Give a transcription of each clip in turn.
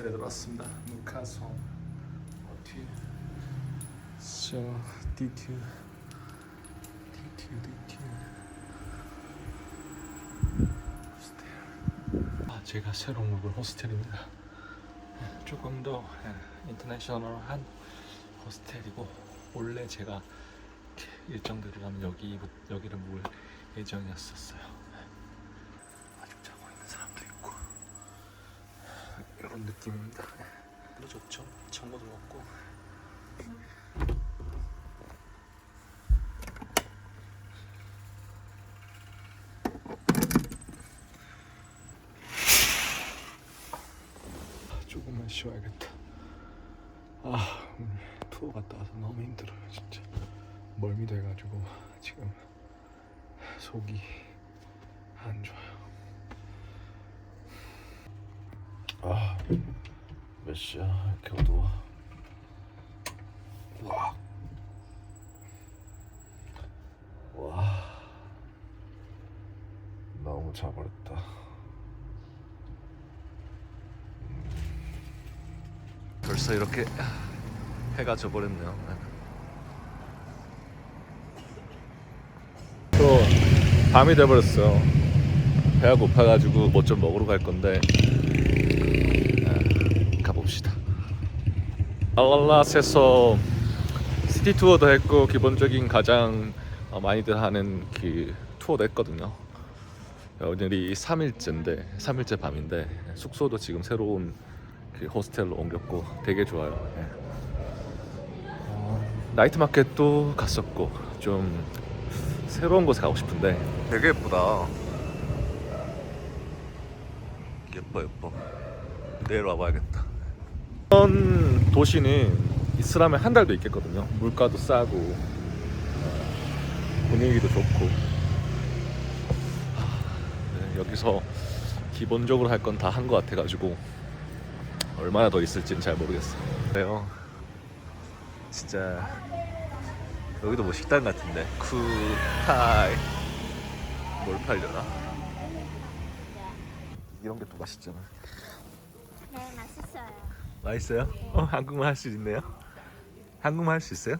호스텔에 들어왔습니다. 무카솜 호텔. 저 D2 D2 D2 호스텔. 아 제가 새로 묵은 호스텔입니다. 예, 조금 더 예, 인터내셔널한 호스텔이고 원래 제가 이렇게 일정들이라면 여기 여기를 묵을 예정이었었어요. 아직 자고 있는 사람도 있고 이런 느낌입니다. 너무 좋죠. 정보도 없고. 조금만 쉬어야겠다. 아 오늘 투어 갔다 와서 너무 힘들어요 진짜. 멀미 돼가지고 지금 속이 몇 시야? 이렇게 어두워. 와. 와. 너무 자버렸다. 음. 벌써 이렇게 해가 져버렸네요. 또 밤이 돼버렸어. 배가 고파가지고 뭐 좀 먹으러 갈 건데 아, 가봅시다. 알랄라스에서 시티 투어도 했고 기본적인 가장 어, 많이들 하는 그 투어도 했거든요. 오늘이 3일째인데 3일째 밤인데 숙소도 지금 새로운 그 호스텔로 옮겼고 되게 좋아요. 예. 어, 나이트 마켓도 갔었고 좀 새로운 곳에 가고 싶은데 되게 예쁘다. 예뻐 예뻐. 내일 와봐야겠다. 이런 도시는 이스라엘에 한 달도 있겠거든요. 물가도 싸고 어, 분위기도 좋고. 네, 여기서 기본적으로 할 건 다 한 것 같아가지고 얼마나 더 있을지는 잘 모르겠어요. 그래요. 진짜 여기도 뭐 식당 같은데 쿠타이 뭘 팔려나? 이런 게 또 맛있잖아. 네, 맛있어요. 어 한국말 할 수 있네요. 한국말 할 수 있어요?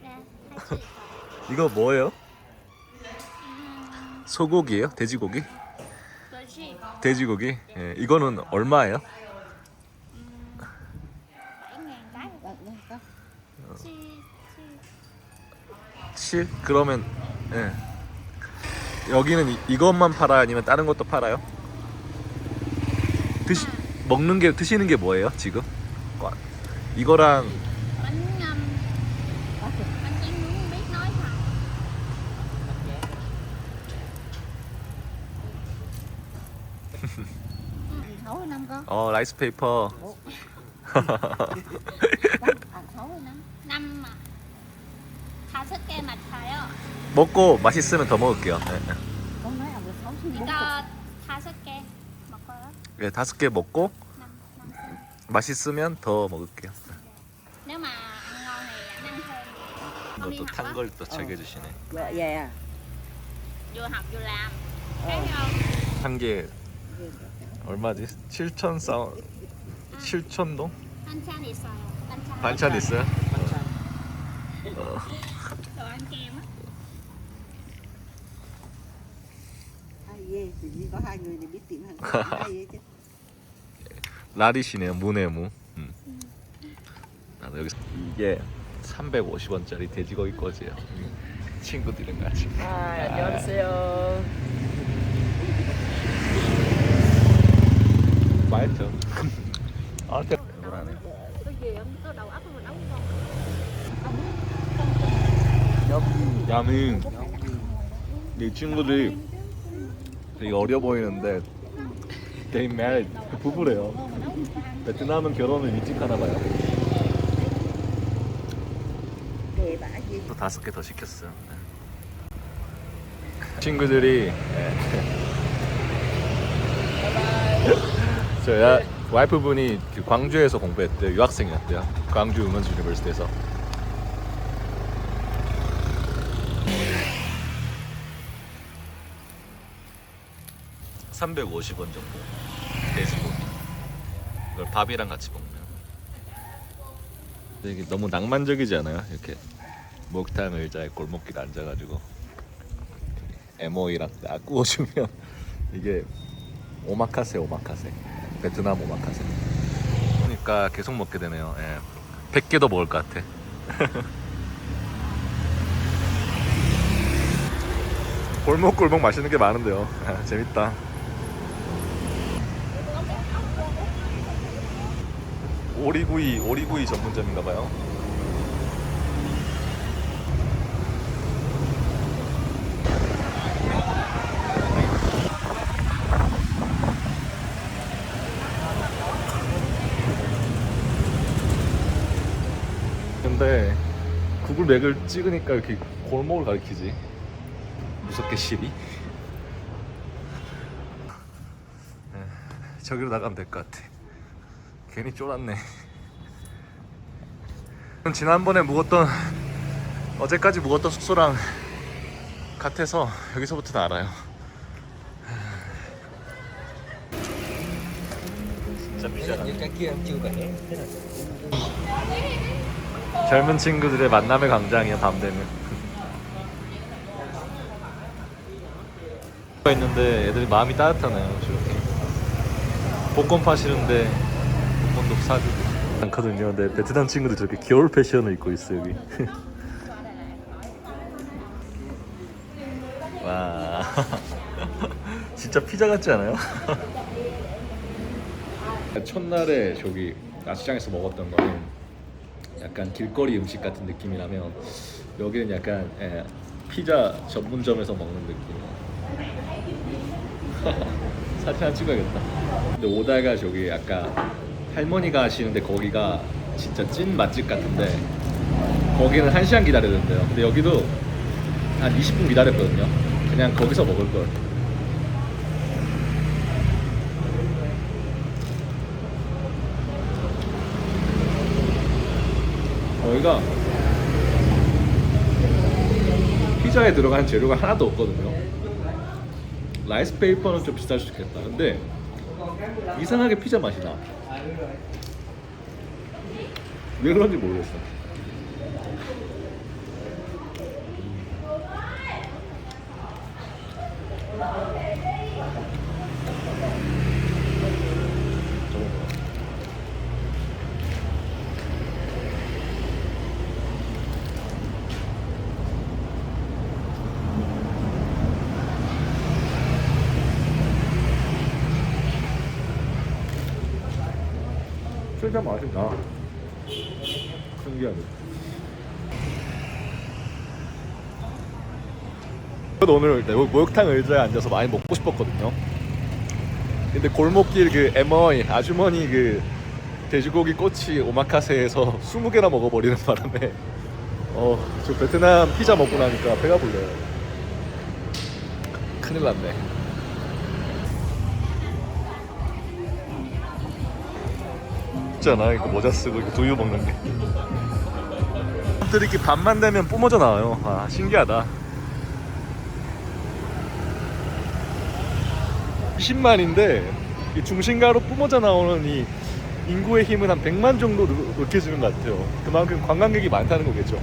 네, 할수. 이거 뭐예요? 소고기예요? 돼지고기? 돼지고기? 예, 이거는 얼마예요? ngàn cái. Chi, chi. 7? 그러면 예. 여기는 이, 이것만 팔아요? 아니면 다른 것도 팔아요? 드시 먹는 게 드시는 게 뭐예요 지금? 과- 이거랑 Bánh ngâm. Bánh tráng nướng biết nói thật. sáu mươi năm con 어 라이스 페이퍼 à sáu mươi năm năm mà. 다섯 개 맞아요. 먹고 맛있으면 더 먹을게요. 네, 네. con nói là được sáu mươi bốn 이거. 예, 다섯 개 먹고. 맛있으면 더 먹을게요. Nếu mà ăn ngon thì anh ăn thêm. Con đi 또 học 탄 á. 걸또 즐겨주시네. dạ dạ Vừa học vừa làm. Ờ. Thấy không? 한 개 얼마지? 7천 사 7천 동? 반찬 있어요. 반찬. 반찬 있어요? Đồ ăn kem á. Tiếng hàn Quốc hay vậy chứ 라리시네요. 무네 무. 음. 나도 여기 이게 350원짜리 돼지고기 꺼지예요. 친구들이랑 같이. 아, 안녕하세요. 맛있죠? 아, 대... Có đầu óc mà nấu ngon. 야는 이 친구들이 되게 어려 보이는데 they married 부부래요. 베트남은 결혼을 일찍 하나 봐요. 또 다섯 개 더 시켰어요. 친구들이 저야 와이프분이 그 광주에서 공부했대요. 유학생이었대요. 광주 우먼스 유니버시티에서. (350원) 정도 돼지고기 이걸 밥이랑 같이 먹으면 이게 너무 낭만적이지 않아요? 이렇게 목탕 의자에 골목길 앉아가지고 에모이랑 딱 구워주면 이게 오마카세 오마카세. 베트남 오마카세. 그러니까 계속 먹게 되네요. 예. 100개도 먹을 것 같아. 골목골목 맛있는 게 많은데요. 아, 재밌다 오리구이 오리구이 전문점인가 봐요. 근데 구글 맥을 찍으니까 이렇게 골목을 가리키지. 무섭게 시리. 에, 저기로 나가면 될 것 같아 괜히 쫄았네. 지난번에 묵었던 어제까지 묵었던 숙소랑 같아서 여기서부터는 알아요. 진짜 젊은 친구들의 만남의 광장이야 밤 되면. 있는데 애들이 마음이 따뜻하네요 저렇게 복권 파시는데 복권도 사주고 않거든요 근데 베트남 친구들 저렇게 겨울 패션을 입고 있어 여기 와 진짜 피자 같지 않아요? 첫날에 저기 야시장에서 먹었던 거는 약간 길거리 음식 같은 느낌이라면 여기는 약간 예, 피자 전문점에서 먹는 느낌. 사진 한 찍어야겠다. 근데 오다가 저기 아까 할머니가 하시는데 거기가 진짜 찐 맛집 같은데 거기는 한 시간 된대요. 근데 여기도 한 20분 기다렸거든요. 그냥 거기서 먹을 걸. 저희가 피자에 들어간 재료가 하나도 없거든요. 라이스 페이퍼는 좀 비쌀 수 있겠다. 근데 이상하게 피자 맛이 나. 왜 그런지 모르겠어. 진짜 맛이 나. 신기하네. 저도 오늘 내 목욕탕 의자에 앉아서 많이 먹고 싶었거든요. 근데 골목길 그 에머이 아주머니 그 돼지고기 꼬치 오마카세에서 20개나 먹어버리는 바람에 어, 저 베트남 피자 먹고 나니까 배가 불러요. 큰일 났네. 있잖아. 이거 모자 쓰고 이렇게 두유 먹는 게. 사람들이 이렇게 밤만 되면 뿜어져 나와요. 아 신기하다. 20만인데 이 중심가로 뿜어져 나오는 이 인구의 힘은 한 100만 정도 느- 느껴지는 것 같아요. 그만큼 관광객이 많다는 거겠죠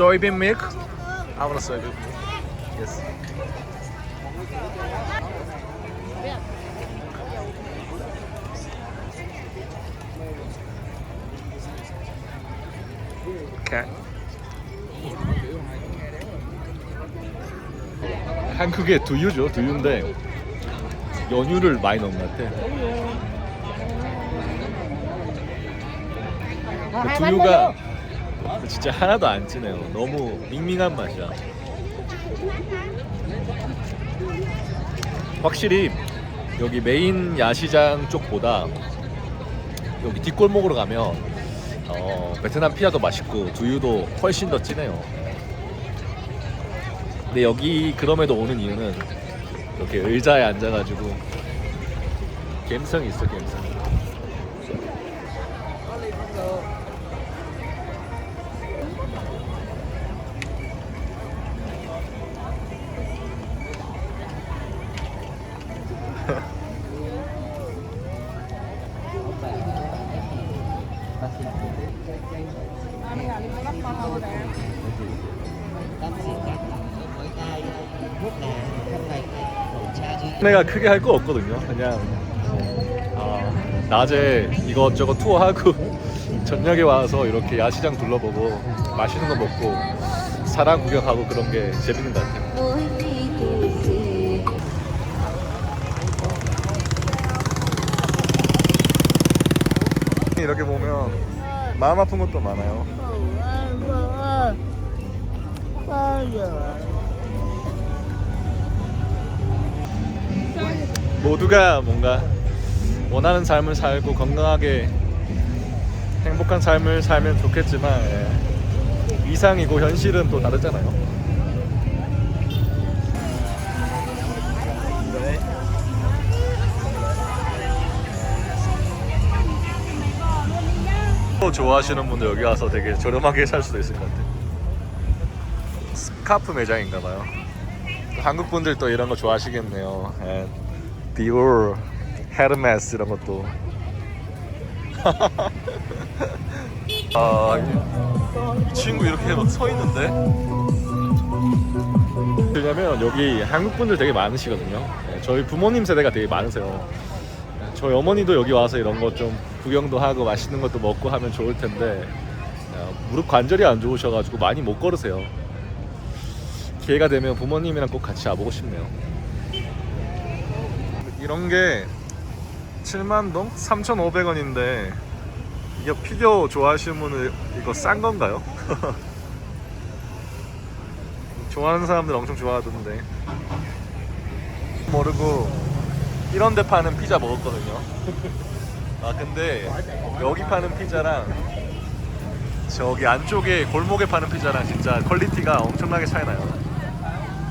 soybean milk. I want a soybean milk. Yes. Okay. 한국의 두유죠, 두유인데 연유를 많이 넣은 것 같아. 그 두유가 진짜 하나도 안 진해요. 너무 밍밍한 맛이야. 확실히 여기 메인 야시장 쪽보다 여기 뒷골목으로 가면 어, 베트남 피자도 맛있고 두유도 훨씬 더 진해요. 근데 여기 그럼에도 오는 이유는 이렇게 의자에 앉아가지고 감성이 있어 감성. 내가 크게 할 거 없거든요. 그냥 아, 낮에 이것저것 투어하고 저녁에 와서 이렇게 야시장 둘러보고 맛있는 거 먹고 사람 구경하고 그런 게 재밌는 것 같아요. 마음 아픈 것도 많아요. 모두가 뭔가 원하는 삶을 살고 건강하게 행복한 삶을 살면 좋겠지만 예. 이상이고 현실은 또 다르잖아요. 좋아하시는 분들 여기 와서 되게 저렴하게 살 수도 있을 것 같아요. 스카프 매장인가 봐요. 한국 분들 또 이런 거 좋아하시겠네요. 예. 디올, 헤르메스 이런 것도. 아, 이 친구 이렇게 막서 있는데. 왜냐면 여기 한국 분들 되게 많으시거든요. 예, 저희 부모님 세대가 되게 많으세요. 예, 저희 어머니도 여기 와서 이런 거 좀 구경도 하고 맛있는 것도 먹고 하면 좋을 텐데 어, 무릎 관절이 안 좋으셔가지고 많이 못 걸으세요. 기회가 되면 부모님이랑 꼭 같이 와보고 싶네요. 이런 게 7만 동 3,500원인데 이게 피겨 좋아하시는 분은 이거 싼 건가요? 좋아하는 사람들 엄청 좋아하던데 모르고 이런 데 파는 피자 먹었거든요. 아 근데 여기 파는 피자랑 저기 안쪽에 골목에 파는 피자랑 진짜 퀄리티가 엄청나게 차이 나요.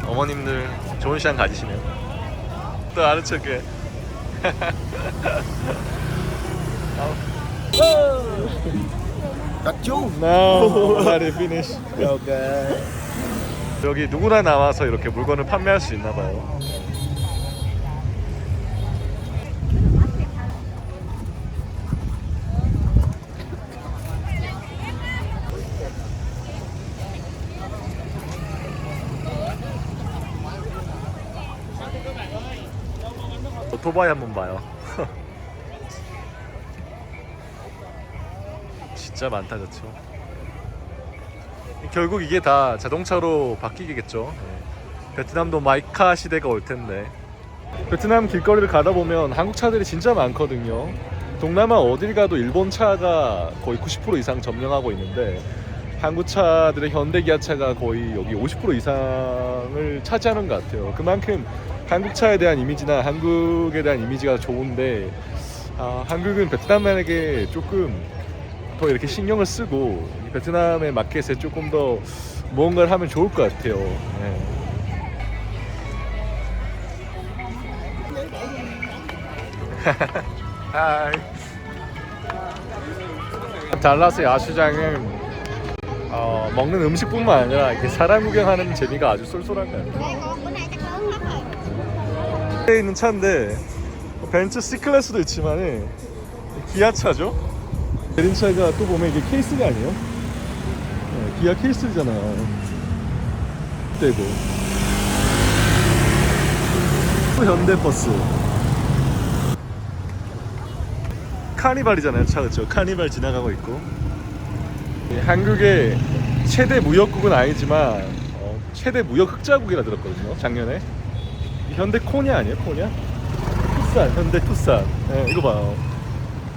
어머님들 좋은 시간 가지시네요. 또 아는 척해. No, not finish. 여기 누구나 나와서 이렇게 물건을 판매할 수 있나 봐요. 오토바이 한번 봐요. 진짜 많다 그쵸? 결국 이게 다 자동차로 바뀌겠죠. 예. 베트남도 마이카 시대가 올 텐데. 베트남 길거리를 가다 보면 한국 차들이 진짜 많거든요. 동남아 어딜 가도 일본 차가 거의 90% 이상 점령하고 있는데 한국 차들의 현대 기아차가 거의 여기 50% 이상을 차지하는 것 같아요. 그만큼 한국 차에 대한 이미지나 한국에 대한 이미지가 좋은데 아, 한국은 베트남에게 조금 더 이렇게 신경을 쓰고 이 베트남의 마켓에 조금 더 무언가를 하면 좋을 것 같아요. 네. 달라스 야시장은 어, 먹는 음식뿐만 아니라 이렇게 사람 구경하는 재미가 아주 쏠쏠한 것 같아요. 에 있는 차인데 벤츠 C 클래스도 있지만은 기아차죠. 대림차가 또 보면 이게 케이스가 아니에요? 네, 기아 케이스잖아요. 되고 또 현대버스 카니발이잖아요 차 그쵸 카니발 지나가고 있고 예, 한국의 최대 무역국은 아니지만 어, 최대 무역 흑자국이라 들었거든요 작년에 현대 코냐 아니에요? 코냐? 투싼 현대 투싼. 예, 이거 봐요.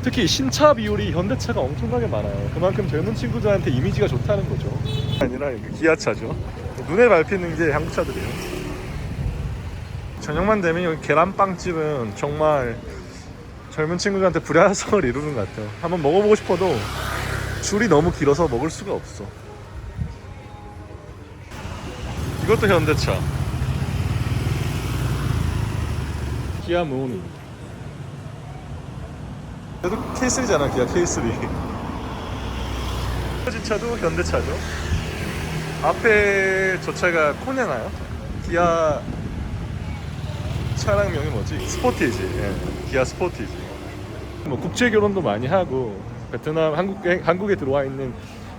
특히 신차 비율이 현대차가 엄청나게 많아요. 그만큼 젊은 친구들한테 이미지가 좋다는 거죠. 아니라 기아차죠. 눈에 밟히는 게 한국차들이에요. 저녁만 되면 여기 계란빵집은 정말 젊은 친구들한테 불안성을 이루는 것 같아요. 한번 먹어보고 싶어도 줄이 너무 길어서 먹을 수가 없어. 이것도 현대차. 기아 모니. 그래도 K3잖아, 기아 K3. 차도 현대차죠. 앞에 저 차가 코냐나요? 기아 차량명이 뭐지? 스포티지. 예, 기아 스포티지. 뭐 국제 결혼도 많이 하고 베트남 한국에 한국에 들어와 있는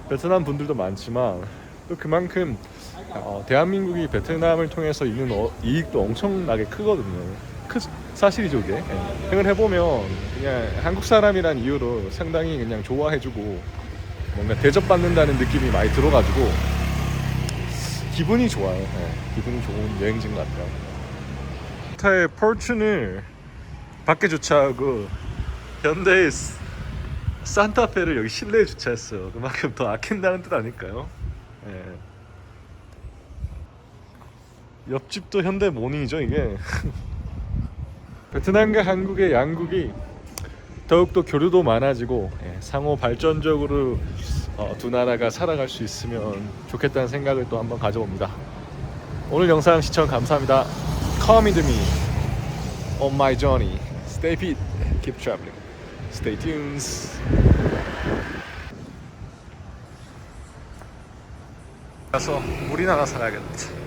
베트남 분들도 많지만 또 그만큼 어, 대한민국이 베트남을 통해서 있는 어, 이익도 엄청나게 크거든요. 크, 사실이죠, 이게. 예. 생각을 해보면 그냥 한국 사람이란 이유로 상당히 그냥 좋아해주고 뭔가 대접받는다는 느낌이 많이 들어가지고 기분이 좋아요. 예, 기분이 좋은 여행지인 것 같아요. 타의 포춘을 밖에 주차하고 현대의 스- 산타페를 여기 실내에 주차했어요. 그만큼 더 아낀다는 뜻 아닐까요? 예. 옆집도 현대 모닝이죠 이게. 베트남과 한국의 양국이 더욱더 교류도 많아지고 예, 상호 발전적으로 어, 두 나라가 살아갈 수 있으면 좋겠다는 생각을 또 한번 가져봅니다. 오늘 영상 시청 감사합니다. Come with me on my journey. Stay fit, keep traveling. Stay tuned. 가서 물이나 하나 사가야겠다.